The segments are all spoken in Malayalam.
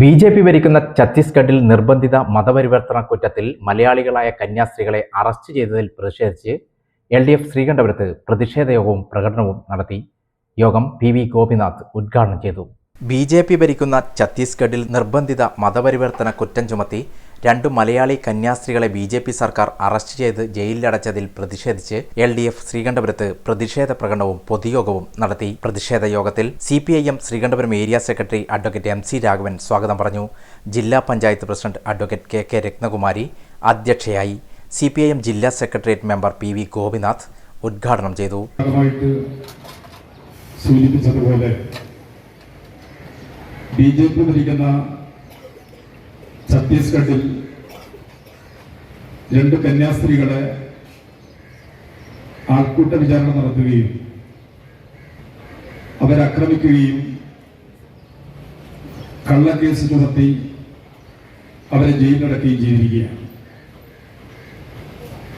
ബി ജെ പി ഭരിക്കുന്ന ഛത്തീസ്ഗഡിൽ നിർബന്ധിത മതപരിവർത്തന കുറ്റത്തിൽ മലയാളികളായ കന്യാസ്ത്രീകളെ അറസ്റ്റ് ചെയ്തതിൽ പ്രതിഷേധിച്ച് എൽ ഡി എഫ് ശ്രീകണ്ഠപുരത്ത് പ്രതിഷേധ യോഗവും പ്രകടനവും നടത്തി. യോഗം പി വി ഗോപിനാഥ് ഉദ്ഘാടനം ചെയ്തു. ബി ജെ പി ഭരിക്കുന്ന ഛത്തീസ്ഗഡിൽ നിർബന്ധിത മതപരിവർത്തന കുറ്റം ചുമത്തി രണ്ടു മലയാളി കന്യാസ്ത്രീകളെ ബി ജെ പി സർക്കാർ അറസ്റ്റ് ചെയ്ത് ജയിലിലടച്ചതിൽ പ്രതിഷേധിച്ച് എൽ ഡി എഫ് ശ്രീകണ്ഠപുരത്ത് പ്രതിഷേധ പ്രകടനവും പൊതുയോഗവും നടത്തി. പ്രതിഷേധ യോഗത്തിൽ C P I M Sreekandapuram area secretary advocate M C Raghavan സ്വാഗതം പറഞ്ഞു. ജില്ലാ panchayat president advocate K K Rathnakumari അധ്യക്ഷയായി. സി പി ഐ എം ജില്ലാ secretariat member P V Gopinath ഉദ്ഘാടനം ചെയ്തു. സൂചിപ്പിച്ചതുപോലെ ബി ജെ പി ഭരിക്കുന്ന ഛത്തീസ്ഗഡിൽ രണ്ട് കന്യാസ്ത്രീകളെ ആൾക്കൂട്ട വിചാരണ നടത്തുകയും അവരാക്രമിക്കുകയും കള്ളക്കേസ് ചുമത്തി അവരെ ജയിലിലടക്കുകയും ചെയ്തിരിക്കുകയാണ്.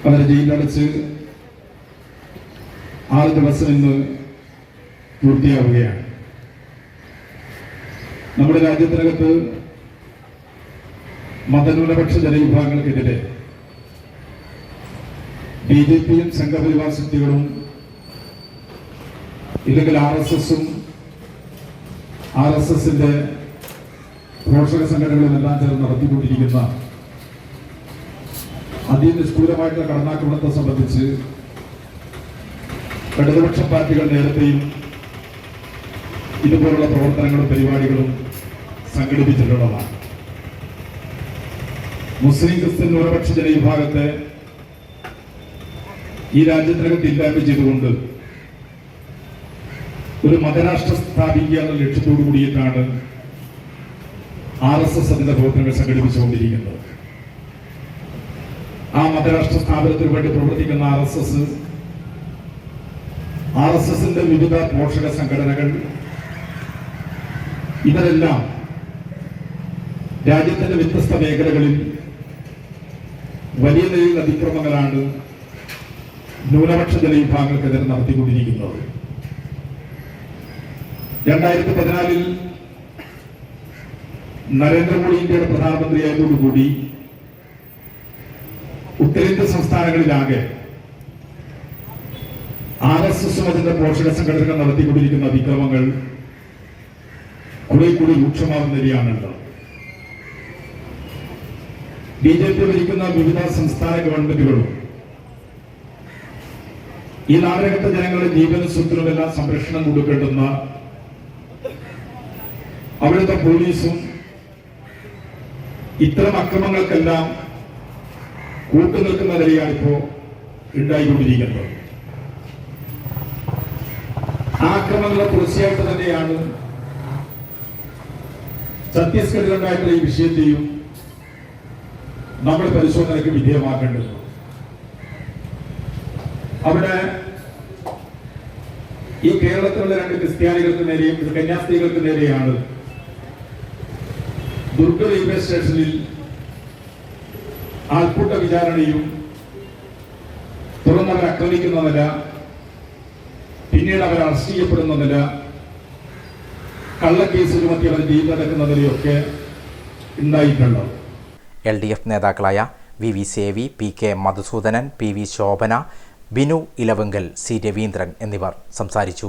അവരെ ജയിലിലടച്ച് ആറ് ദിവസം ഇന്ന് പൂർത്തിയാവുകയാണ്. നമ്മുടെ രാജ്യത്തിനകത്ത് മതന്യൂനപക്ഷ ജനവിഭാഗങ്ങൾക്കെതിരെ ബി ജെ പിയും സംഘപരിവാർ ശക്തികളും ഇല്ലെങ്കിൽ ആർ എസ് എസും ആർ എസ് എസിന്റെ പോഷക സംഘടനകളും എല്ലാം ചേർന്ന് നടത്തിക്കൊണ്ടിരിക്കുന്ന അതിനിഷ്ഠൂരമായിട്ടുള്ള കടന്നാക്രമണത്തെ സംബന്ധിച്ച് ഇടതുപക്ഷ പാർട്ടികൾ നേരത്തെയും ഇതുപോലുള്ള പ്രവർത്തനങ്ങളും പരിപാടികളും സംഘടിപ്പിച്ചിട്ടുള്ളതാണ്. മുസ്ലിം ക്രിസ്ത്യൻ ന്യൂനപക്ഷ ജനവിഭാഗത്തെ ഈ രാജ്യത്തിനകത്ത് ഇല്ലായ്മ ചെയ്തുകൊണ്ട് ഒരു മതരാഷ്ട്രം സ്ഥാപിക്കുക എന്ന ലക്ഷ്യത്തോടു കൂടിയിട്ടാണ് ആർ എസ് എസ് അതിന്റെ പ്രവർത്തനങ്ങൾ സംഘടിപ്പിച്ചുകൊണ്ടിരിക്കുന്നത്. ആ മതരാഷ്ട്ര സ്ഥാപനത്തിന് വേണ്ടി പ്രവർത്തിക്കുന്ന R S S R S എസിന്റെ വിവിധ പോഷക സംഘടനകൾ ഇവരെല്ലാം രാജ്യത്തിന്റെ വ്യത്യസ്ത മേഖലകളിൽ വലിയ നിലയിൽ അതിക്രമങ്ങളാണ് ന്യൂനപക്ഷ ജനവിഭാഗങ്ങൾക്കെതിരെ നടത്തിക്കൊണ്ടിരിക്കുന്നത്. രണ്ടായിരത്തി പതിനാലിൽ നരേന്ദ്രമോദി ഇന്ത്യയുടെ പ്രധാനമന്ത്രിയായതോടുകൂടി ഉത്തരേന്ത്യ സംസ്ഥാനങ്ങളിലാകെ ആർ എസ് എസും അതിന്റെ പോഷക സംഘടനകൾ നടത്തിക്കൊണ്ടിരിക്കുന്ന അതിക്രമങ്ങൾ കുറെ കൂടി രൂക്ഷമാവുന്നതിയാണല്ലോ ബി ജെ പി ഭരിക്കുന്ന വിവിധ സംസ്ഥാന ഗവൺമെന്റുകളും ഈ നാടകത്തെ ജനങ്ങളുടെ ജീവന സ്വത്തിനുമെല്ലാം സംരക്ഷണം കൊടുക്കേണ്ടുന്ന അവിടുത്തെ പോലീസും ഇത്തരം അക്രമങ്ങൾക്കെല്ലാം കൂട്ടുനിൽക്കുന്ന നിലയാണ് ഇപ്പോ ഉണ്ടായിക്കൊണ്ടിരിക്കുന്നത്. ആ ആക്രമണങ്ങളെ തുടർച്ചയായിട്ട് തന്നെയാണ് ഛത്തീസ്ഗഡിലുണ്ടായിട്ടുള്ള ഈ വിഷയത്തെയും നമ്മൾ പരിശോധനയ്ക്ക് വിധേയമാക്കേണ്ടത് അവിടെ ഈ കേരളത്തിലുള്ള രണ്ട് ക്രിസ്ത്യാനികൾക്ക് നേരെയും കന്യാസ്ത്രീകൾക്ക് നേരെയാണ് ദുർഗ റെയിൽവേ സ്റ്റേഷനിൽ ആൾക്കൂട്ട വിചാരണയും തുറന്നവർ ആക്രമിക്കുന്ന നില പിന്നീട് അവർ അറസ്റ്റ് ചെയ്യപ്പെടുന്ന നില കള്ളക്കേസ് ചുമത്തി അവർ ജീവിതം നിലയൊക്കെ ഉണ്ടായിട്ടുണ്ടോ. എൽ ഡി എഫ് നേതാക്കളായ V V Sevi P K Madhusoodanan P V Shobhana Binu Elavankal C Raveendran എന്നിവർ സംസാരിച്ചു.